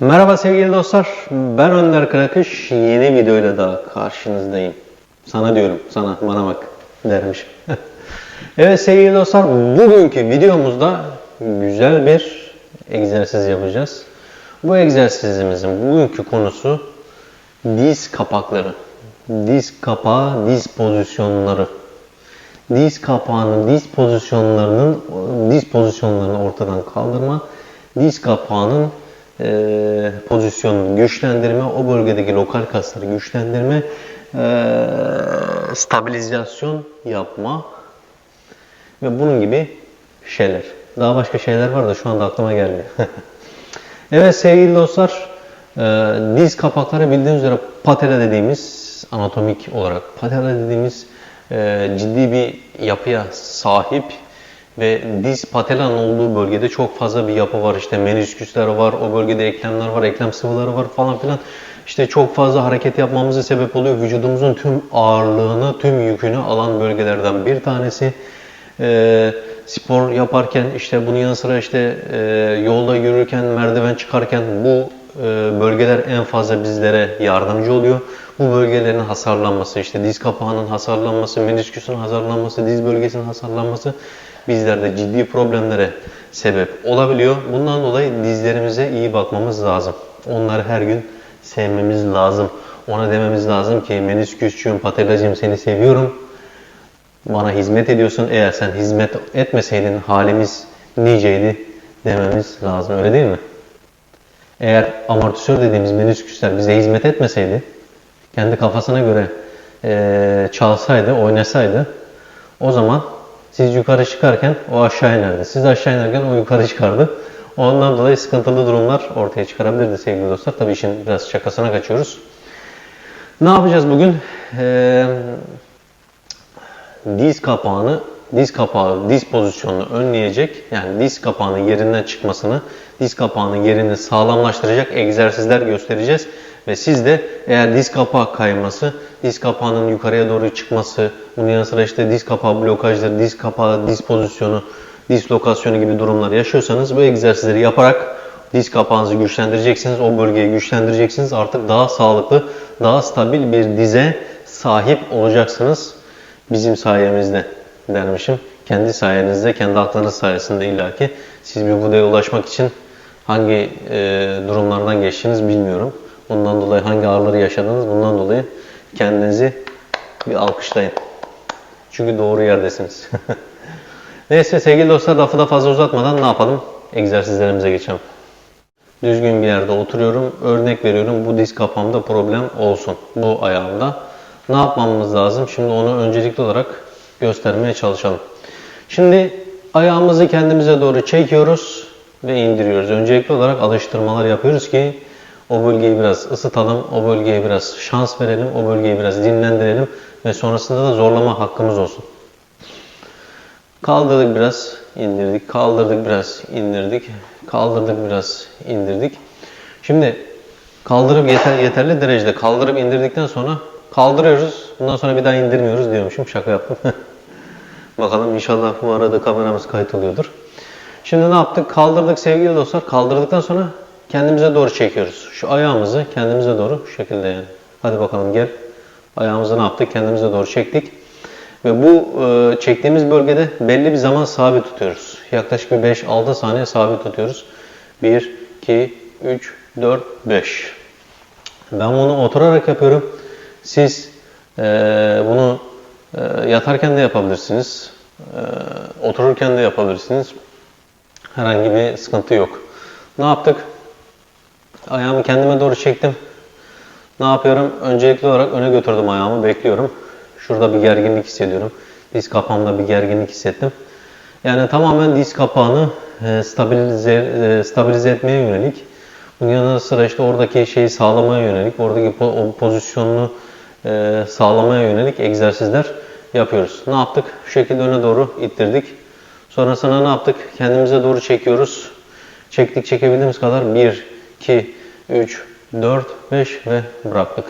Merhaba sevgili dostlar. Ben Önder Kırakış. Yeni videoyla daha karşınızdayım. Sana diyorum. Sana. Bana bak. Dermiş. evet sevgili dostlar. Bugünkü videomuzda güzel bir egzersiz yapacağız. Bu egzersizimizin bugünkü konusu diz kapakları. Diz kapağı, diz pozisyonları. Diz kapağının diz pozisyonlarının diz pozisyonlarını ortadan kaldırma. Diz kapağının e, pozisyonunu güçlendirme, o bölgedeki lokal kasları güçlendirme, e, stabilizasyon yapma ve bunun gibi şeyler. Daha başka şeyler var da şu anda aklıma gelmiyor. evet sevgili dostlar, e, diz kapakları bildiğiniz üzere patela dediğimiz anatomik olarak patela dediğimiz e, ciddi bir yapıya sahip ve diz patelanın olduğu bölgede çok fazla bir yapı var. İşte menisküsler var, o bölgede eklemler var, eklem sıvıları var falan filan. İşte çok fazla hareket yapmamıza sebep oluyor. Vücudumuzun tüm ağırlığını, tüm yükünü alan bölgelerden bir tanesi. Ee, spor yaparken işte bunun yanı sıra işte e, yolda yürürken, merdiven çıkarken bu e, bölgeler en fazla bizlere yardımcı oluyor. Bu bölgelerin hasarlanması, işte diz kapağının hasarlanması, menisküsün hasarlanması, diz bölgesinin hasarlanması bizlerde ciddi problemlere sebep olabiliyor. Bundan dolayı dizlerimize iyi bakmamız lazım. Onları her gün sevmemiz lazım. Ona dememiz lazım ki menisküsçüğüm, patelacığım seni seviyorum. Bana hizmet ediyorsun. Eğer sen hizmet etmeseydin halimiz niceydi dememiz lazım. Öyle değil mi? Eğer amortisör dediğimiz menisküsler bize hizmet etmeseydi, kendi kafasına göre e, çalsaydı, oynasaydı o zaman siz yukarı çıkarken o aşağı inerdi. Siz aşağı inerken o yukarı çıkardı. Ondan dolayı sıkıntılı durumlar ortaya çıkarabilirdi sevgili dostlar. Tabii işin biraz şakasına kaçıyoruz. Ne yapacağız bugün? Ee, diz kapağını, diz kapağı, diz pozisyonunu önleyecek, yani diz kapağının yerinden çıkmasını, diz kapağının yerini sağlamlaştıracak egzersizler göstereceğiz. Ve siz de eğer diz kapağı kayması, diz kapağının yukarıya doğru çıkması, bunun yanı sıra işte diz kapağı blokajları, diz kapağı, diz pozisyonu, dislokasyonu gibi durumlar yaşıyorsanız bu egzersizleri yaparak diz kapağınızı güçlendireceksiniz. O bölgeyi güçlendireceksiniz. Artık daha sağlıklı, daha stabil bir dize sahip olacaksınız. Bizim sayemizde dermişim. Kendi sayenizde, kendi aklınız sayesinde illaki. Siz bir budaya ulaşmak için hangi e, durumlardan geçtiğiniz bilmiyorum. Bundan dolayı hangi ağrıları yaşadınız bundan dolayı kendinizi bir alkışlayın. Çünkü doğru yerdesiniz. Neyse sevgili dostlar lafı da fazla uzatmadan ne yapalım? Egzersizlerimize geçelim. Düzgün bir yerde oturuyorum. Örnek veriyorum bu diz kapağımda problem olsun. Bu ayağımda. Ne yapmamız lazım? Şimdi onu öncelikli olarak göstermeye çalışalım. Şimdi ayağımızı kendimize doğru çekiyoruz ve indiriyoruz. Öncelikli olarak alıştırmalar yapıyoruz ki o bölgeyi biraz ısıtalım, o bölgeye biraz şans verelim, o bölgeyi biraz dinlendirelim ve sonrasında da zorlama hakkımız olsun. Kaldırdık biraz, indirdik, kaldırdık biraz, indirdik, kaldırdık biraz, indirdik. Şimdi kaldırıp yeter, yeterli derecede kaldırıp indirdikten sonra kaldırıyoruz. Bundan sonra bir daha indirmiyoruz diyormuşum. Şaka yaptım. Bakalım inşallah bu arada kameramız kayıt oluyordur. Şimdi ne yaptık? Kaldırdık sevgili dostlar. Kaldırdıktan sonra kendimize doğru çekiyoruz. Şu ayağımızı kendimize doğru şu şekilde yani. Hadi bakalım gel. Ayağımızı ne yaptık? Kendimize doğru çektik. Ve bu e, çektiğimiz bölgede belli bir zaman sabit tutuyoruz. Yaklaşık bir 5-6 saniye sabit tutuyoruz. 1, 2, 3, 4, 5. Ben bunu oturarak yapıyorum. Siz e, bunu e, yatarken de yapabilirsiniz. E, otururken de yapabilirsiniz. Herhangi bir sıkıntı yok. Ne yaptık? Ayağımı kendime doğru çektim. Ne yapıyorum? Öncelikli olarak öne götürdüm ayağımı. Bekliyorum. Şurada bir gerginlik hissediyorum. Diz kapağımda bir gerginlik hissettim. Yani tamamen diz kapağını e, stabilize, e, stabilize etmeye yönelik. Bunun yanı sıra işte oradaki şeyi sağlamaya yönelik, oradaki pozisyonunu e, sağlamaya yönelik egzersizler yapıyoruz. Ne yaptık? Şu şekilde öne doğru ittirdik. Sonrasında ne yaptık? Kendimize doğru çekiyoruz. Çektik çekebildiğimiz kadar 1, 2, 3, 4, 5 ve bıraktık.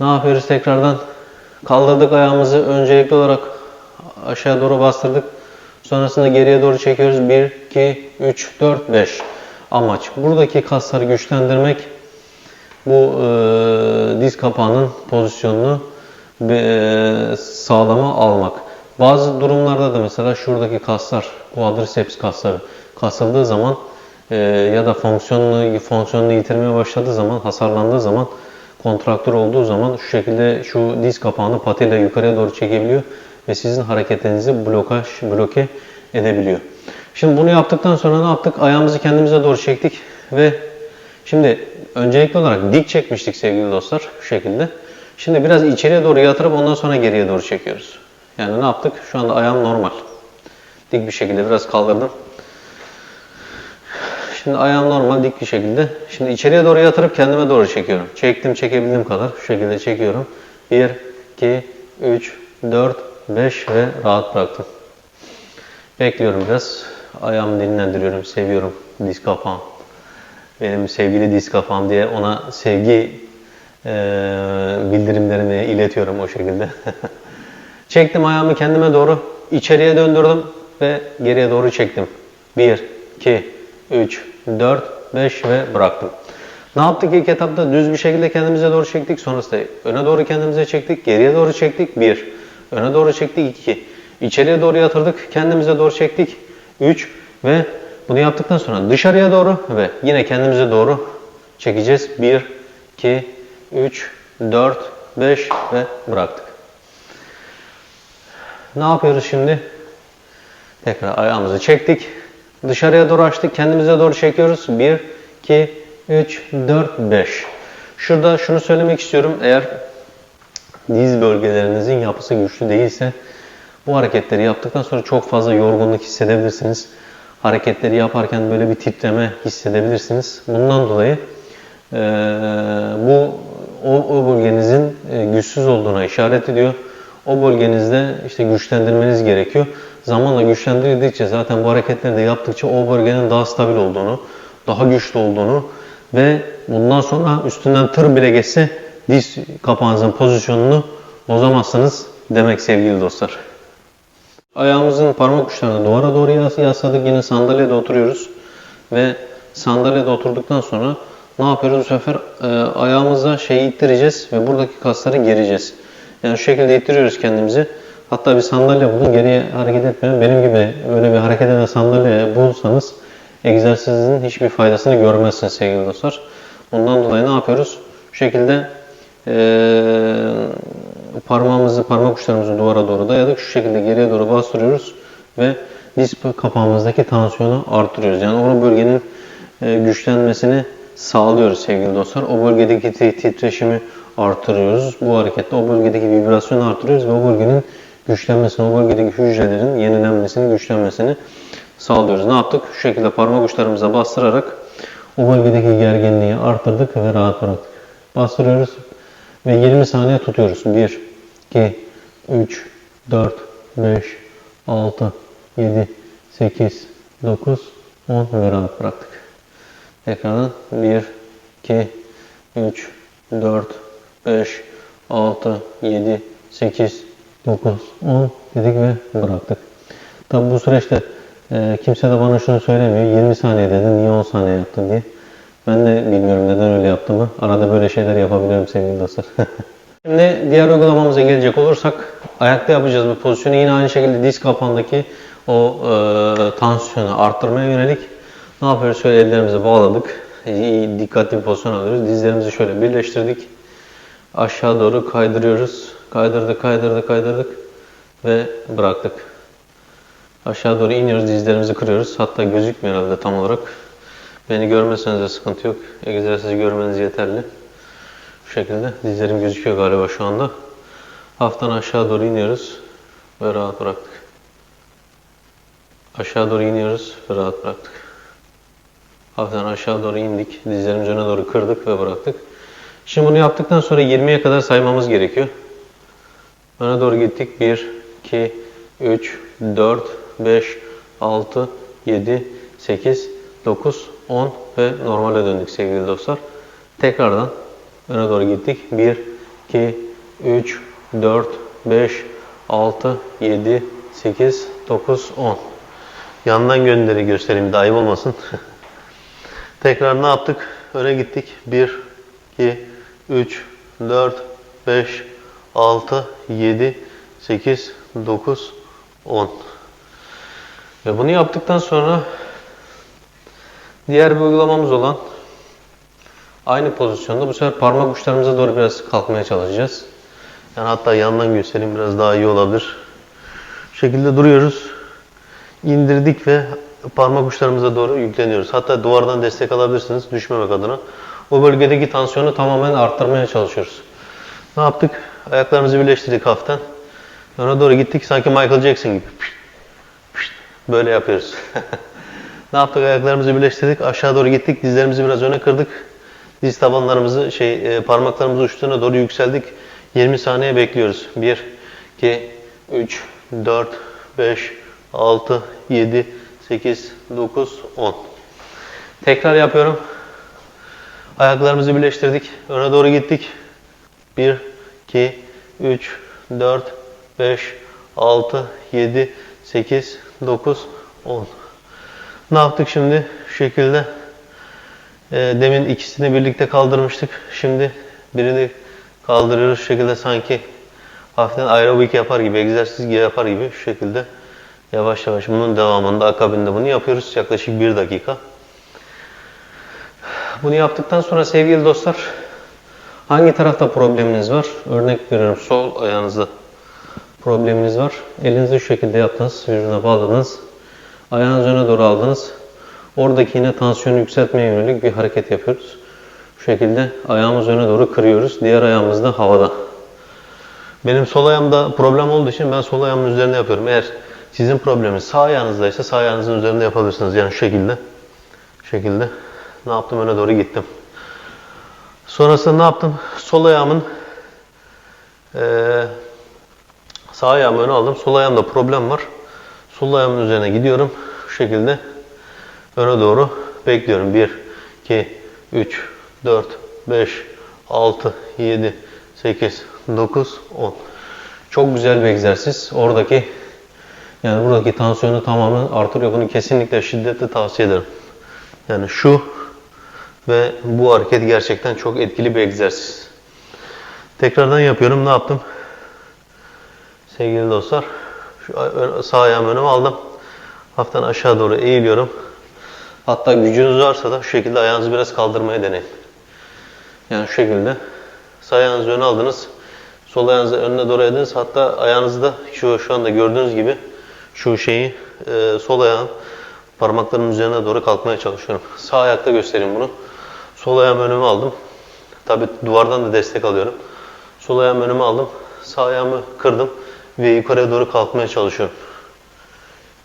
Ne yapıyoruz tekrardan? Kaldırdık ayağımızı öncelikli olarak aşağı doğru bastırdık. Sonrasında geriye doğru çekiyoruz. 1, 2, 3, 4, 5. amaç. Buradaki kasları güçlendirmek, bu e, diz kapağının pozisyonunu e, sağlama almak. Bazı durumlarda da mesela şuradaki kaslar, quadriceps kasları kasıldığı zaman e, ya da fonksiyonunu fonksiyonunu yitirmeye başladığı zaman, hasarlandığı zaman, kontraktör olduğu zaman şu şekilde şu diz kapağını patiyle yukarıya doğru çekebiliyor ve sizin hareketlerinizi blokaj, bloke edebiliyor. Şimdi bunu yaptıktan sonra ne yaptık? Ayağımızı kendimize doğru çektik ve şimdi öncelikli olarak dik çekmiştik sevgili dostlar şu şekilde. Şimdi biraz içeriye doğru yatırıp ondan sonra geriye doğru çekiyoruz. Yani ne yaptık? Şu anda ayağım normal. Dik bir şekilde biraz kaldırdım. Şimdi ayağım normal dik bir şekilde. Şimdi içeriye doğru yatırıp kendime doğru çekiyorum. Çektim çekebildiğim kadar şu şekilde çekiyorum. 1, 2, 3, 4, 5 ve rahat bıraktım. Bekliyorum biraz. Ayağımı dinlendiriyorum. Seviyorum diz kapağım. Benim sevgili diz kapağım diye ona sevgi e, bildirimlerimi iletiyorum o şekilde. Çektim ayağımı kendime doğru. içeriye döndürdüm ve geriye doğru çektim. 1, 2, 3, 4, 5 ve bıraktım. Ne yaptık ilk etapta? Düz bir şekilde kendimize doğru çektik. Sonrasında öne doğru kendimize çektik. Geriye doğru çektik. 1. Öne doğru çektik. 2. İçeriye doğru yatırdık. Kendimize doğru çektik. 3. Ve bunu yaptıktan sonra dışarıya doğru ve yine kendimize doğru çekeceğiz. 1, 2, 3, 4, 5 ve bıraktık. Ne yapıyoruz şimdi? Tekrar ayağımızı çektik. Dışarıya doğru açtık. Kendimize doğru çekiyoruz. 1, 2, 3, 4, 5. Şurada şunu söylemek istiyorum. Eğer diz bölgelerinizin yapısı güçlü değilse bu hareketleri yaptıktan sonra çok fazla yorgunluk hissedebilirsiniz. Hareketleri yaparken böyle bir titreme hissedebilirsiniz. Bundan dolayı e, bu o, o bölgenizin e, güçsüz olduğuna işaret ediyor. O bölgenizde işte güçlendirmeniz gerekiyor. Zamanla güçlendirdikçe zaten bu hareketleri de yaptıkça o bölgenin daha stabil olduğunu, daha güçlü olduğunu ve bundan sonra üstünden tır bile geçse diz kapağınızın pozisyonunu bozamazsınız demek sevgili dostlar. Ayağımızın parmak uçlarını duvara doğru yasladık. Yine sandalyede oturuyoruz. Ve sandalyede oturduktan sonra ne yapıyoruz bu sefer? E, ayağımıza şeyi ittireceğiz ve buradaki kasları gereceğiz. Yani şu şekilde ittiriyoruz kendimizi. Hatta bir sandalye bulun geriye hareket etmeyin. Benim gibi böyle bir hareket eden sandalye bulursanız egzersizin hiçbir faydasını görmezsiniz sevgili dostlar. Ondan dolayı ne yapıyoruz? Şu şekilde ee, parmağımızı, parmak uçlarımızı duvara doğru dayadık. Şu şekilde geriye doğru bastırıyoruz ve diz kapağımızdaki tansiyonu arttırıyoruz. Yani o bölgenin e, güçlenmesini sağlıyoruz sevgili dostlar. O bölgedeki titreşimi artırıyoruz. Bu hareketle o bölgedeki vibrasyonu artırıyoruz ve o bölgenin güçlenmesini, o bölgedeki hücrelerin yenilenmesini, güçlenmesini sağlıyoruz. Ne yaptık? Şu şekilde parmak uçlarımıza bastırarak o bölgedeki gerginliği arttırdık ve rahat bıraktık. Bastırıyoruz ve 20 saniye tutuyoruz. 1, 2, 3, 4, 5, 6, 7, 8, 9, 10 ve rahat bıraktık. Tekrardan 1, 2, 3, 4, 5, 6, 7, 8, 9, 10 dedik ve bıraktık. Tabi bu süreçte e, kimse de bana şunu söylemiyor. 20 saniye dedin, niye 10 saniye yaptın diye. Ben de bilmiyorum neden öyle yaptığımı. Arada böyle şeyler yapabiliyorum sevgili dostlar. Şimdi diğer uygulamamıza gelecek olursak ayakta yapacağız bu pozisyonu. Yine aynı şekilde diz kapağındaki o e, tansiyonu arttırmaya yönelik ne yapıyoruz? Şöyle ellerimizi bağladık. İyi, dikkatli bir pozisyon alıyoruz. Dizlerimizi şöyle birleştirdik. Aşağı doğru kaydırıyoruz. Kaydırdık, kaydırdık, kaydırdık ve bıraktık. Aşağı doğru iniyoruz, dizlerimizi kırıyoruz. Hatta gözükmüyor herhalde tam olarak. Beni görmeseniz de sıkıntı yok. Egzersizi görmeniz yeterli. Şu şekilde dizlerim gözüküyor galiba şu anda. Haftan aşağı doğru iniyoruz ve rahat bıraktık. Aşağı doğru iniyoruz ve rahat bıraktık. Hafiften aşağı doğru indik. Dizlerimizi öne doğru kırdık ve bıraktık. Şimdi bunu yaptıktan sonra 20'ye kadar saymamız gerekiyor. Öne doğru gittik. 1, 2, 3, 4, 5, 6, 7, 8, 9, 10 ve normale döndük sevgili dostlar. Tekrardan öne doğru gittik. 1, 2, 3, 4, 5, 6, 7, 8, 9, 10. Yandan gönderi göstereyim iyi olmasın. Tekrar ne yaptık? Öne gittik. 1, 2, 3, 4, 5, 6, 7, 8, 9, 10. Ve bunu yaptıktan sonra diğer bir uygulamamız olan aynı pozisyonda bu sefer parmak uçlarımıza doğru biraz kalkmaya çalışacağız. Yani hatta yandan göstereyim biraz daha iyi olabilir. Şu şekilde duruyoruz. İndirdik ve parmak uçlarımıza doğru yükleniyoruz. Hatta duvardan destek alabilirsiniz düşmemek adına. O bölgedeki tansiyonu tamamen arttırmaya çalışıyoruz. Ne yaptık? Ayaklarımızı birleştirdik hafiften. Öne doğru gittik sanki Michael Jackson gibi. Böyle yapıyoruz. ne yaptık? Ayaklarımızı birleştirdik. Aşağı doğru gittik. Dizlerimizi biraz öne kırdık. Diz tabanlarımızı şey e, parmaklarımızı uçtuğuna doğru yükseldik. 20 saniye bekliyoruz. 1 2 3 4 5 6 7 8 9 10. Tekrar yapıyorum. Ayaklarımızı birleştirdik. Öne doğru gittik. 1 2 3 4 5 6 7 8 9 10. Ne yaptık şimdi? Şu şekilde e, demin ikisini birlikte kaldırmıştık. Şimdi birini kaldırıyoruz şu şekilde sanki hafiften aerobik yapar gibi, egzersiz gibi yapar gibi şu şekilde yavaş yavaş bunun devamında akabinde bunu yapıyoruz. Yaklaşık bir dakika. Bunu yaptıktan sonra sevgili dostlar hangi tarafta probleminiz var? Örnek veriyorum sol ayağınızda probleminiz var. Elinizi şu şekilde yaptınız, birbirine bağladınız. Ayağınızı öne doğru aldınız. Oradaki yine tansiyonu yükseltmeye yönelik bir hareket yapıyoruz. Şu şekilde ayağımızı öne doğru kırıyoruz. Diğer ayağımız da havada. Benim sol ayağımda problem olduğu için ben sol ayağımın üzerinde yapıyorum. Eğer sizin probleminiz sağ ayağınızdaysa sağ ayağınızın üzerinde yapabilirsiniz. Yani şu şekilde. Şu şekilde. Ne yaptım? Öne doğru gittim. Sonrasında ne yaptım? Sol ayağımın eee Sağ ayağımı öne aldım. Sol ayağımda problem var. Sol ayağımın üzerine gidiyorum. Şu şekilde öne doğru bekliyorum. 1, 2, 3, 4, 5, 6, 7, 8, 9, 10. Çok güzel bir egzersiz. Oradaki yani buradaki tansiyonu tamamen artırıyor. Bunu kesinlikle şiddetle tavsiye ederim. Yani şu ve bu hareket gerçekten çok etkili bir egzersiz. Tekrardan yapıyorum. Ne yaptım? Sevgili dostlar, şu sağ ayağımı önüme aldım. Hafiften aşağı doğru eğiliyorum. Hatta gücünüz varsa da şu şekilde ayağınızı biraz kaldırmaya deneyin. Yani şu şekilde. Sağ ayağınızı öne aldınız. Sol ayağınızı önüne doğru ediniz. Hatta ayağınızı da şu, şu anda gördüğünüz gibi şu şeyi e, sol ayağın parmaklarının üzerine doğru kalkmaya çalışıyorum. Sağ ayakta göstereyim bunu. Sol ayağımı önüme aldım. Tabi duvardan da destek alıyorum. Sol ayağımı önüme aldım. Sağ ayağımı kırdım ve yukarıya doğru kalkmaya çalışıyorum.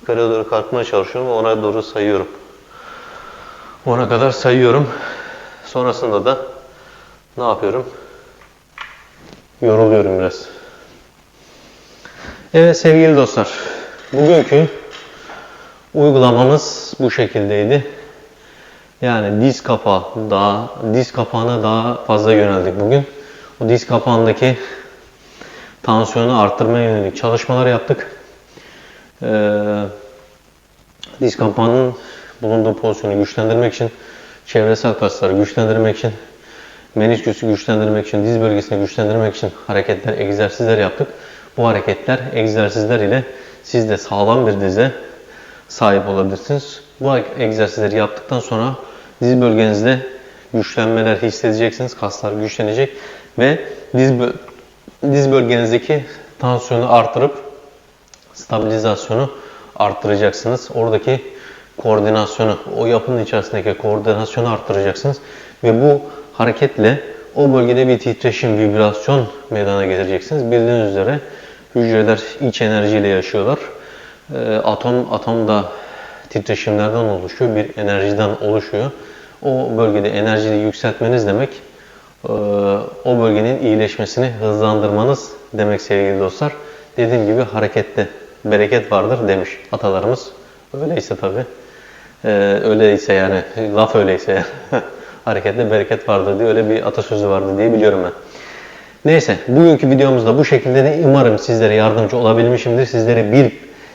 Yukarıya doğru kalkmaya çalışıyorum ve ona doğru sayıyorum. Ona kadar sayıyorum. Sonrasında da ne yapıyorum? Yoruluyorum biraz. Evet sevgili dostlar. Bugünkü uygulamamız bu şekildeydi. Yani diz kapağı daha diz kapağına daha fazla yöneldik bugün. O diz kapağındaki tansiyonu arttırmaya yönelik çalışmalar yaptık. Ee, diz kapağının bulunduğu pozisyonu güçlendirmek için, çevresel kasları güçlendirmek için, menisküsü güçlendirmek için, diz bölgesini güçlendirmek için hareketler, egzersizler yaptık. Bu hareketler, egzersizler ile siz de sağlam bir dize sahip olabilirsiniz. Bu egzersizleri yaptıktan sonra diz bölgenizde güçlenmeler hissedeceksiniz. Kaslar güçlenecek ve diz, diz bölgenizdeki tansiyonu artırıp stabilizasyonu arttıracaksınız. Oradaki koordinasyonu, o yapının içerisindeki koordinasyonu arttıracaksınız. Ve bu hareketle o bölgede bir titreşim, vibrasyon meydana getireceksiniz. Bildiğiniz üzere hücreler iç enerjiyle yaşıyorlar. Ee, atom atom da titreşimlerden oluşuyor, bir enerjiden oluşuyor. O bölgede enerjiyi yükseltmeniz demek, e, o bölgenin iyileşmesini hızlandırmanız demek sevgili dostlar. Dediğim gibi harekette bereket vardır demiş atalarımız. Öyleyse tabi. öyleyse yani, laf öyleyse yani. harekette bereket vardır diye öyle bir atasözü vardı diye biliyorum ben. Neyse, bugünkü videomuzda bu şekilde de umarım sizlere yardımcı olabilmişimdir. Sizlere bir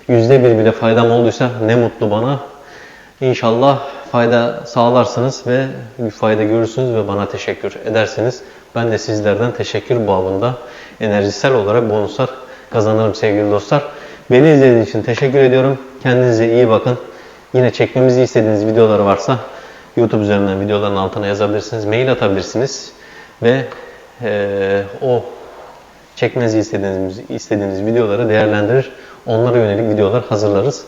yüzde bir bile faydam olduysa ne mutlu bana. İnşallah fayda sağlarsınız ve fayda görürsünüz ve bana teşekkür ederseniz ben de sizlerden teşekkür babında enerjisel olarak bonuslar kazanırım sevgili dostlar. Beni izlediğiniz için teşekkür ediyorum. Kendinize iyi bakın. Yine çekmemizi istediğiniz videolar varsa YouTube üzerinden videoların altına yazabilirsiniz. Mail atabilirsiniz. Ve eee, o çekmenizi istediğiniz, istediğiniz videoları değerlendirir. Onlara yönelik videolar hazırlarız.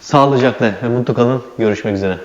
Sağlıcakla ve mutlu kalın. Görüşmek üzere.